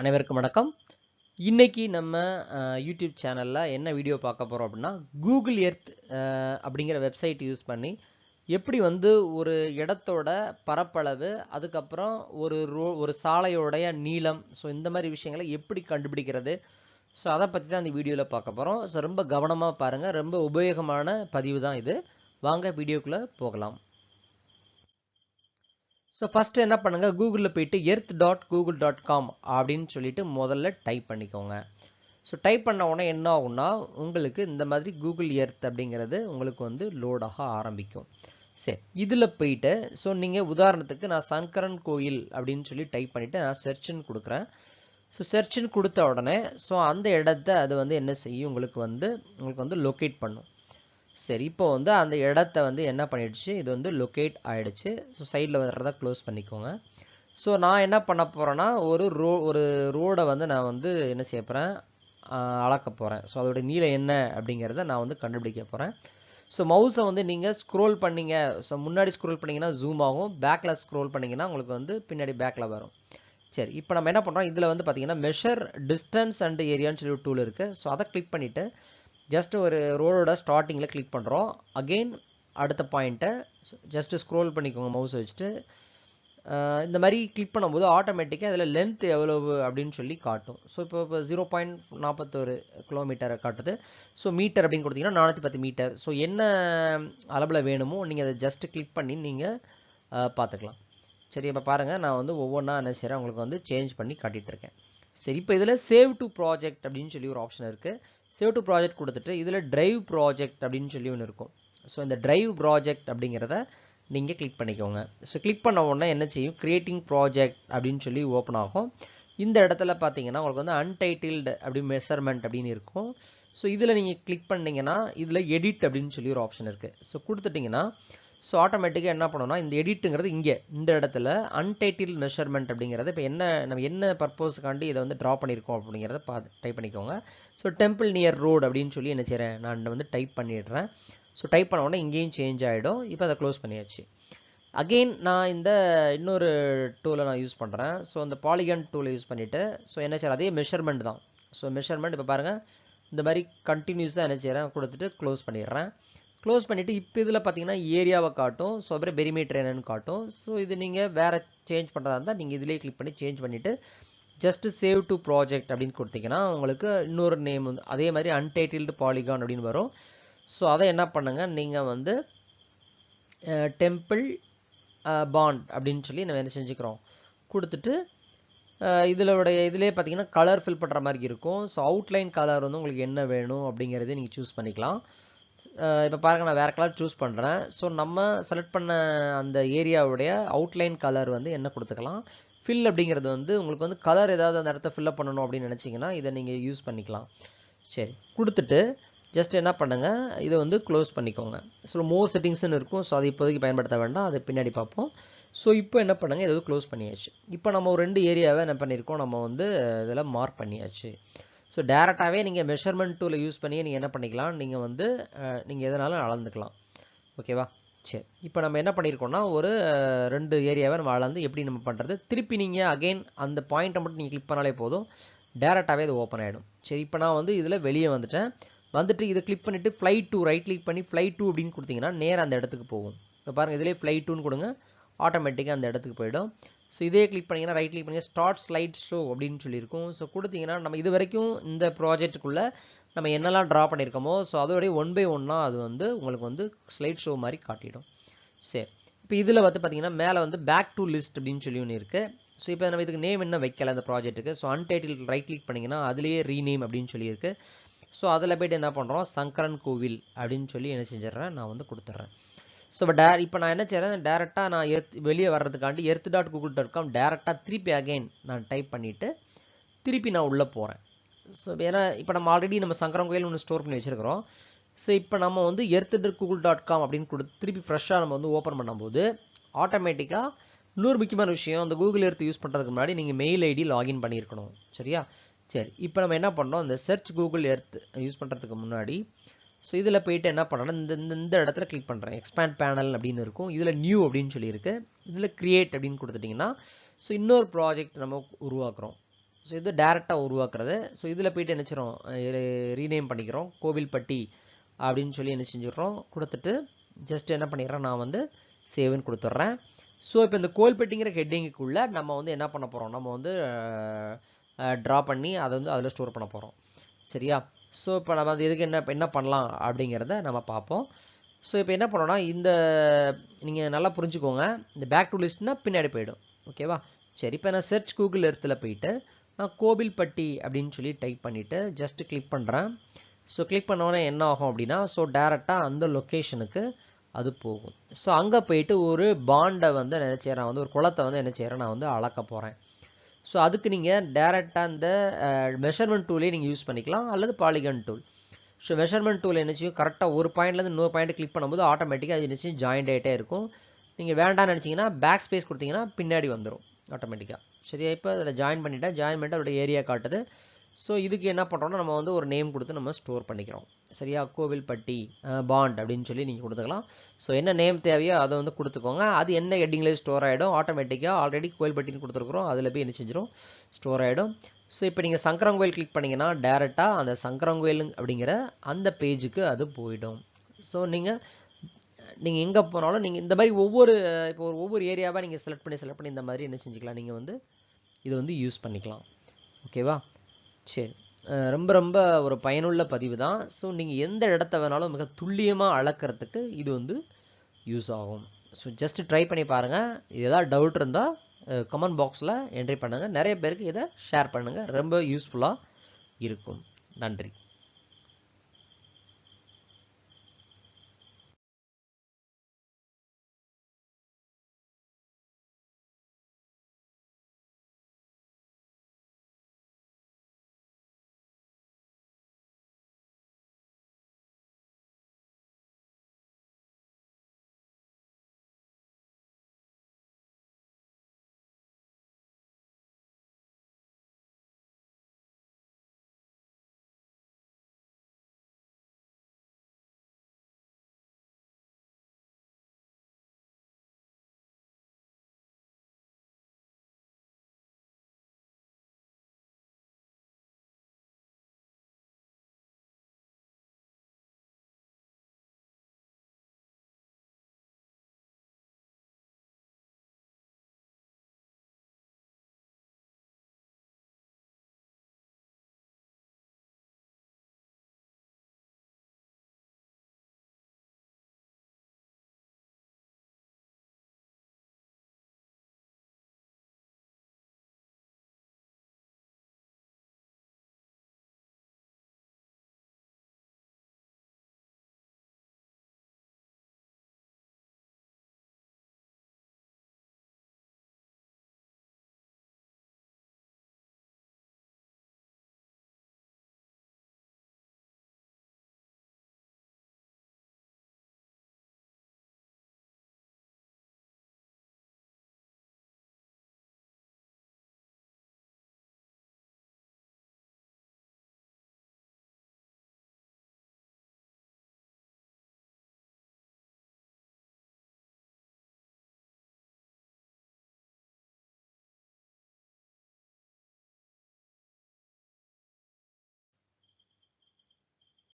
அனைவருக்கும் வணக்கம். இன்னைக்கு நம்ம யூடியூப் சேனலில் என்ன வீடியோ பார்க்க போகிறோம் அப்படின்னா கூகுள் எர்த் அப்படிங்கிற வெப்சைட் யூஸ் பண்ணி எப்படி வந்து ஒரு இடத்தோட பரப்பளவு அதுக்கப்புறம் ஒரு ரோ ஒரு சாலையோடைய நீளம் ஸோ இந்த மாதிரி விஷயங்களை எப்படி கண்டுபிடிக்கிறது ஸோ அதை பற்றி தான் இந்த வீடியோவில் பார்க்க போகிறோம் ஸோ ரொம்ப கவனமாக பாருங்கள் ரொம்ப உபயோகமான பதிவு தான் இது. வாங்க வீடியோக்குள்ளே போகலாம். ஸோ ஃபஸ்ட்டு என்ன பண்ணுங்கள் கூகுளில் போயிட்டு earth dot Google dot com அப்படின்னு சொல்லிட்டு முதல்ல டைப் பண்ணிக்கோங்க. ஸோ டைப் பண்ண உடனே என்ன ஆகும்னா உங்களுக்கு இந்த மாதிரி கூகுள் எர்த் அப்படிங்கிறது உங்களுக்கு வந்து லோடாக ஆரம்பிக்கும். சரி இதில் போயிட்டு ஸோ நீங்கள் உதாரணத்துக்கு நான் சங்கரன் கோயில் அப்படின்னு சொல்லி டைப் பண்ணிவிட்டு நான் செர்ச்சுன்னு கொடுக்குறேன். ஸோ செர்ச்சுன்னு கொடுத்த உடனே ஸோ அந்த இடத்த அது வந்து என்ன செய்யும்? உங்களுக்கு வந்து உங்களுக்கு வந்து லொக்கேட் பண்ணும். சரி இப்போ வந்து அந்த இடத்த வந்து என்ன பண்ணிடுச்சு? இது வந்து லொக்கேட் ஆயிடுச்சு. ஸோ சைடில் வர்றதை க்ளோஸ் பண்ணிக்கோங்க. ஸோ நான் என்ன பண்ண போகிறேன்னா ஒரு ரோ ஒரு ரோடை வந்து நான் வந்து என்ன செய்ய போகிறேன் அளக்க போகிறேன் ஸோ அதோட நீளம் என்ன அப்படிங்கிறத நான் வந்து கண்டுபிடிக்க போகிறேன் ஸோ மவுஸை வந்து நீங்கள் ஸ்க்ரோல் பண்ணீங்க. ஸோ முன்னாடி ஸ்க்ரோல் பண்ணிங்கன்னா ஜூம் ஆகும். பேக்கில் ஸ்க்ரோல் பண்ணிங்கன்னா உங்களுக்கு வந்து பின்னாடி பேக்கில் வரும். சரி இப்போ நம்ம என்ன பண்ணுறோம் இதில் வந்து பார்த்தீங்கன்னா மெஷர் டிஸ்டன்ஸ் அண்ட் ஏரியான்னு சொல்லி ஒரு டூல் இருக்குது ஸோ அதை கிளிக் பண்ணிவிட்டு ஜஸ்ட் ஒரு ரோடோட ஸ்டார்டிங்கில் கிளிக் பண்ணுறோம் அகெயின் அடுத்த பாயிண்ட்டை ஜஸ்ட்டு ஸ்க்ரோல் பண்ணிக்கோங்க மவுஸ் வச்சுட்டு. இந்த மாதிரி கிளிக் பண்ணும்போது ஆட்டோமேட்டிக்காக அதில் லென்த் எவ்வளவு அப்படின்னு சொல்லி காட்டும். ஸோ இப்போ இப்போ ஜீரோ பாயிண்ட் நாற்பத்தொரு கிலோமீட்டரை காட்டுது. ஸோ மீட்டர் அப்படின்னு கொடுத்தீங்கன்னா நானூற்றி பத்து மீட்டர் ஸோ என்ன அளவில் வேணுமோ நீங்கள் அதை ஜஸ்ட்டு கிளிக் பண்ணி நீங்கள் பார்த்துக்கலாம். சரி இப்போ பாருங்கள் நான் வந்து ஒவ்வொன்றா என்ன செய்கிறேன் உங்களுக்கு வந்து சேஞ்ச் பண்ணி காட்டிகிட்ருக்கேன் சரி இப்போ இதில் சேவ் டு ப்ராஜெக்ட் அப்படின்னு சொல்லி ஒரு ஆப்ஷன் இருக்குது சேவ் டு ப்ராஜெக்ட் கொடுத்துட்டு இதில் ட்ரைவ் ப்ராஜெக்ட் அப்படின்னு சொல்லி ஒன்று இருக்கும். ஸோ இந்த ட்ரைவ் ப்ராஜெக்ட் அப்படிங்கிறத நீங்கள் கிளிக் பண்ணிக்கோங்க. ஸோ கிளிக் பண்ண உடனே என்ன செய்யும்? கிரியேட்டிங் ப்ராஜெக்ட் அப்படின்னு சொல்லி ஓப்பன் ஆகும். இந்த இடத்துல பார்த்தீங்கன்னா உங்களுக்கு வந்து அன்டைட்டில்டு அப்படி மெஷர்மெண்ட் அப்படின்னு இருக்கும். ஸோ இதில் நீங்கள் கிளிக் பண்ணீங்கன்னா இதில் எடிட் அப்படின்னு சொல்லி ஒரு ஆப்ஷன் இருக்குது ஸோ கொடுத்துட்டிங்கன்னா ஸோ ஆட்டோமேட்டிக்காக என்ன பண்ணணும்னா இந்த எடிட்டுங்கிறது இங்கே இந்த இடத்துல அன்டைட்டில் மெஷர்மெண்ட் அப்படிங்கிறது இப்போ என்ன நம்ம என்ன பர்பஸ்க்காண்டி இதை வந்து ட்ரா பண்ணியிருக்கோம் அப்படிங்கிறத பார்த்து டைப் பண்ணிக்கோங்க. ஸோ டெம்பிள் நியர் ரோடு அப்படின்னு சொல்லி என்ன செய்கிறேன் நான் வந்து டைப் பண்ணிடுறேன். ஸோ டைப் பண்ண உடனே இங்கேயும் சேஞ்ச் ஆகிடும் இப்போ அதை க்ளோஸ் பண்ணியாச்சு. அகெயின் நான் இந்த இன்னொரு டூலை நான் யூஸ் பண்ணுறேன் ஸோ அந்த பாலிகன் டூலை யூஸ் பண்ணிவிட்டு ஸோ என்ன செய்யற அதே மெஷர்மெண்ட் தான். ஸோ மெஷர்மெண்ட் இப்போ பாருங்கள் இந்த மாதிரி கண்டினியூஸாக என்ன செய்கிறேன் கொடுத்துட்டு க்ளோஸ் பண்ணிடுறேன். க்ளோஸ் பண்ணிவிட்டு இப்போ இதில் பார்த்தீங்கன்னா ஏரியாவை காட்டும். ஸோ அப்புறம் பெரிமீட்டர் என்னன்னு காட்டும். ஸோ இது நீங்கள் வேறு சேஞ்ச் பண்ணுறதா இருந்தால் நீங்கள் இதிலே கிளிக் பண்ணி சேஞ்ச் பண்ணிவிட்டு ஜஸ்ட் சேவ் டு ப்ராஜெக்ட் அப்படின்னு கொடுத்தீங்கன்னா உங்களுக்கு இன்னொரு நேம் வந்து அதே மாதிரி அன்டைட்டில்டு பாலிகான் அப்படின்னு வரும். ஸோ அதை என்ன பண்ணுங்கள் நீங்கள் வந்து டெம்பிள் பாண்ட் அப்படின்னு சொல்லி நம்ம என்ன செஞ்சுக்கிறோம்? கொடுத்துட்டு இதிலோடைய இதிலே பார்த்தீங்கன்னா கலர் ஃபில் பண்ணுற மாதிரி இருக்கும். ஸோ அவுட்லைன் கலர் வந்து உங்களுக்கு என்ன வேணும் அப்படிங்கிறதே நீங்கள் சூஸ் பண்ணிக்கலாம். இப்போ பாருங்கள் நான் வேறு கலர் சூஸ் பண்ணுறேன் ஸோ நம்ம செலக்ட் பண்ண அந்த ஏரியாவுடைய அவுட்லைன் கலர் வந்து என்ன கொடுத்துக்கலாம்? ஃபில் அப்படிங்கிறது வந்து உங்களுக்கு வந்து கலர் ஏதாவது அந்த இடத்த ஃபில்லப் பண்ணணும் அப்படின்னு நினச்சிங்கன்னா இதை நீங்கள் யூஸ் பண்ணிக்கலாம். சரி கொடுத்துட்டு ஜஸ்ட் என்ன பண்ணுங்கள் இதை வந்து க்ளோஸ் பண்ணிக்கோங்க. ஸோ மோர் செட்டிங்ஸ்னு இருக்கும். ஸோ அது இப்போதைக்கு பயன்படுத்த வேண்டாம். அதை பின்னாடி பார்ப்போம். ஸோ இப்போ என்ன பண்ணுங்கள் இதை க்ளோஸ் பண்ணியாச்சு. இப்போ நம்ம ஒரு ரெண்டு ஏரியாவை என்ன பண்ணியிருக்கோம்? நம்ம வந்து இதில் மார்க் பண்ணியாச்சு. ஸோ டேரெக்டாகவே நீங்கள் மெஷர்மெண்ட் டூலை யூஸ் பண்ணி நீங்கள் என்ன பண்ணிக்கலாம்? நீங்கள் வந்து நீங்கள் எதனாலும் அளந்துக்கலாம். ஓகேவா சரி. இப்போ நம்ம என்ன பண்ணியிருக்கோம்னா ஒரு ரெண்டு ஏரியாவை நம்ம அளந்து எப்படி நம்ம பண்ணுறது திருப்பி நீங்கள் அகெயின் அந்த பாயிண்ட்டை மட்டும் நீங்கள் கிளிக் பண்ணாலே போதும். டேரெக்டாகவே இது ஓப்பன் ஆகிடும் சரி இப்போ நான் வந்து இதில் வெளியே வந்துட்டேன். வந்துட்டு இதை கிளிக் பண்ணிவிட்டு ஃப்ளை டூ ரைட் கிளிக் பண்ணி ஃப்ளை டூ அப்படின்னு கொடுத்தீங்கன்னா நேராக அந்த இடத்துக்கு போகும். இப்போ பாருங்கள் இதிலே ஃப்ளை டூன்னு கொடுங்க. ஆட்டோமேட்டிக்காக அந்த இடத்துக்கு போயிடும். ஸோ இதே கிளிக் பண்ணிங்கன்னா ரைட் கிளிக் பண்ணி ஸ்டார்ட் ஸ்லைட் ஷோ அப்படின்னு சொல்லியிருக்கும். ஸோ கொடுத்தீங்கன்னா நம்ம இது வரைக்கும் இந்த ப்ராஜெக்ட்டுக்குள்ளே நம்ம என்னெல்லாம் ட்ரா பண்ணியிருக்கோமோ ஸோ அதோடைய ஒன் பை ஒன்னாக அது வந்து உங்களுக்கு வந்து ஸ்லைட் ஷோ மாதிரி காட்டிடும். சரி. இப்போ இதில் வந்து பார்த்தீங்கன்னா மேலே வந்து பேக் டு லிஸ்ட் அப்படின்னு சொல்லி ஒன்று இருக்குது ஸோ இப்போ நம்ம இதுக்கு நேம் என்ன வைக்கல அந்த ப்ராஜெக்ட்டுக்கு ஸோ அன்டைட்டில் ரைட் கிளிக் பண்ணிங்கன்னா அதுலேயே ரீநேம் அப்படின்னு சொல்லியிருக்கு. ஸோ அதில் போய்ட்டு என்ன பண்ணுறோம் சங்கரன் கோவில் அப்படின்னு சொல்லி என்ன செஞ்சிடறேன்? நான் வந்து கொடுத்துட்றேன். ஸோ இப்போ டே இப்போ நான் என்ன செய்கிறேன் டேரெக்டாக நான் எர்த் வெளியே வர்றதுக்காண்டி earth dot Google dot com டேரெக்டாக திருப்பி அகைன் நான் டைப் பண்ணிவிட்டு திருப்பி நான் உள்ளே போகிறேன் ஸோ ஏன்னா இப்போ நம்ம ஆல்ரெடி நம்ம சங்கரன் கோயில் ஒன்று ஸ்டோர் பண்ணி வச்சுருக்கிறோம். ஸோ இப்போ நம்ம வந்து earth dot Google dot com அப்படின்னு கொடுத்து திருப்பி ஃப்ரெஷ்ஷாக நம்ம வந்து ஓப்பன் பண்ணும்போது ஆட்டோமேட்டிக்காக இன்னொரு முக்கியமான விஷயம் அந்த கூகுள் எர்த் யூஸ் பண்ணுறதுக்கு முன்னாடி நீங்கள் மெயில் ஐடி லாகின் பண்ணியிருக்கணும். சரியா? சரி இப்போ நம்ம என்ன பண்ணோம்? இந்த சர்ச் கூகுள் எர்த் யூஸ் பண்ணுறதுக்கு முன்னாடி ஸோ இதில் போயிட்டு என்ன பண்ணணும் இந்த இந்த இடத்துல கிளிக் பண்ணுறேன் எக்ஸ்பேண்ட் பேனல் அப்படின்னு இருக்கும். இதில் நியூ அப்படின்னு சொல்லியிருக்கு. இதில் க்ரியேட் அப்படின்னு கொடுத்துட்டிங்கன்னா ஸோ இன்னொரு ப்ராஜெக்ட் நம்ம உருவாக்குறோம். ஸோ இது டேரெக்டாக உருவாக்குறது. ஸோ இதில் போயிட்டு என்ன செய்கிறோம் ரீநேம் பண்ணிக்கிறோம். கோவில்பட்டி அப்படின்னு சொல்லி என்ன செஞ்சிடறோம்? கொடுத்துட்டு ஜஸ்ட் என்ன பண்ணிடுறேன்? நான் வந்து சேவ்னு கொடுத்துட்றேன். ஸோ இப்போ இந்த கோவில்பட்டிங்கிற ஹெட்டிங்குக்குள்ளே நம்ம வந்து என்ன பண்ண போகிறோம் நம்ம வந்து ட்ரா பண்ணி அதை வந்து அதில் ஸ்டோர் பண்ண போகிறோம் சரியா? ஸோ இப்போ நம்ம அது எதுக்கு என்ன என்ன பண்ணலாம் அப்படிங்கிறத நம்ம பார்ப்போம். ஸோ இப்போ என்ன பண்ணோன்னா இந்த நீங்கள் நல்லா புரிஞ்சுக்கோங்க. இந்த பேக் டு லிஸ்ட்னால் பின்னாடி போயிடும். ஓகேவா சரி இப்போ நான் சர்ச் கூகுள் எர்த்தில் போயிட்டு நான் கோவில்பட்டி அப்படின்னு சொல்லி டைப் பண்ணிவிட்டு ஜஸ்ட்டு கிளிக் பண்ணுறேன் ஸோ கிளிக் பண்ணோன்னே என்ன ஆகும் அப்படின்னா ஸோ டேரெக்டாக அந்த லொக்கேஷனுக்கு அது போகும். ஸோ அங்கே போயிட்டு ஒரு பாண்டை வந்து என்ன செய்கிறேன் வந்து ஒரு குளத்தை வந்து என்ன செய்கிறேன் நான் வந்து அளக்க போகிறேன் ஸோ அதுக்கு நீங்கள் டேரெக்டாக இந்த மெஷர்மெண்ட் டூலே நீங்கள் யூஸ் பண்ணிக்கலாம் அல்லது polygon tool so measurement tool என்ன கரெக்டாக ஒரு பாயிண்ட்லேருந்து இன்னொரு பாயிண்ட் கிளிக் பண்ணும்போது ஆட்டோமேட்டிக்காக அது என்ன ஜாயிண்ட் ஆகிட்டே இருக்கும். நீங்கள் வேண்டாம்னு நினச்சிங்கன்னா பேக் ஸ்பேஸ் கொடுத்தீங்கன்னா பின்னாடி வந்துடும் ஆட்டோமேட்டிக்காக சரியா? இப்போ அதில் ஜாயின் பண்ணிட்டேன். ஜாயின் பண்ணிட்டு அதோட ஏரியா காட்டுது. ஸோ இதுக்கு என்ன பண்ணுறோம்னா நம்ம வந்து ஒரு நேம் கொடுத்து நம்ம ஸ்டோர் பண்ணிக்கிறோம். சரியா? கோவில்பட்டி பாண்ட் அப்படின்னு சொல்லி நீங்கள் கொடுத்துக்கலாம். ஸோ என்ன நேம் தேவையோ அதை வந்து கொடுத்துக்கோங்க. அது என்ன ஹெட்டிங்லேயே ஸ்டோர் ஆகிடும் ஆட்டோமேட்டிக்காக ஆல்ரெடி கோவில்பட்டின்னு கொடுத்துருக்குறோம். அதில் போய் என்ன செஞ்சிடும் ஸ்டோர் ஆகிடும் ஸோ இப்போ நீங்கள் சங்கரங்கோயில் கிளிக் பண்ணிங்கன்னா டேரெக்டாக அந்த சங்கரங்கோயில் அப்படிங்கிற அந்த பேஜுக்கு அது போயிடும். ஸோ நீங்கள் நீங்கள் எங்கே போனாலும் நீங்கள் இந்த மாதிரி ஒவ்வொரு இப்போ ஒரு ஒவ்வொரு ஏரியாவாக நீங்கள் செலக்ட் பண்ணி செலக்ட் பண்ணி இந்த மாதிரி என்ன செஞ்சுக்கலாம்? நீங்கள் வந்து இது வந்து யூஸ் பண்ணிக்கலாம். ஓகேவா சரி. ரொம்ப ரொம்ப ஒரு பயனுள்ள பதிவு தான் ஸோ நீங்கள் எந்த இடத்த வேணாலும் மிக துல்லியமாக அளக்கிறதுக்கு இது வந்து யூஸ் ஆகும். ஸோ ஜஸ்ட் ட்ரை பண்ணி பாருங்கள் ஏதாவது டவுட் இருந்தால் கமெண்ட் பாக்ஸில் என்ட்ரி பண்ணுங்கள் நிறைய பேருக்கு இதை ஷேர் பண்ணுங்கள் ரொம்ப யூஸ்ஃபுல்லாக இருக்கும். நன்றி.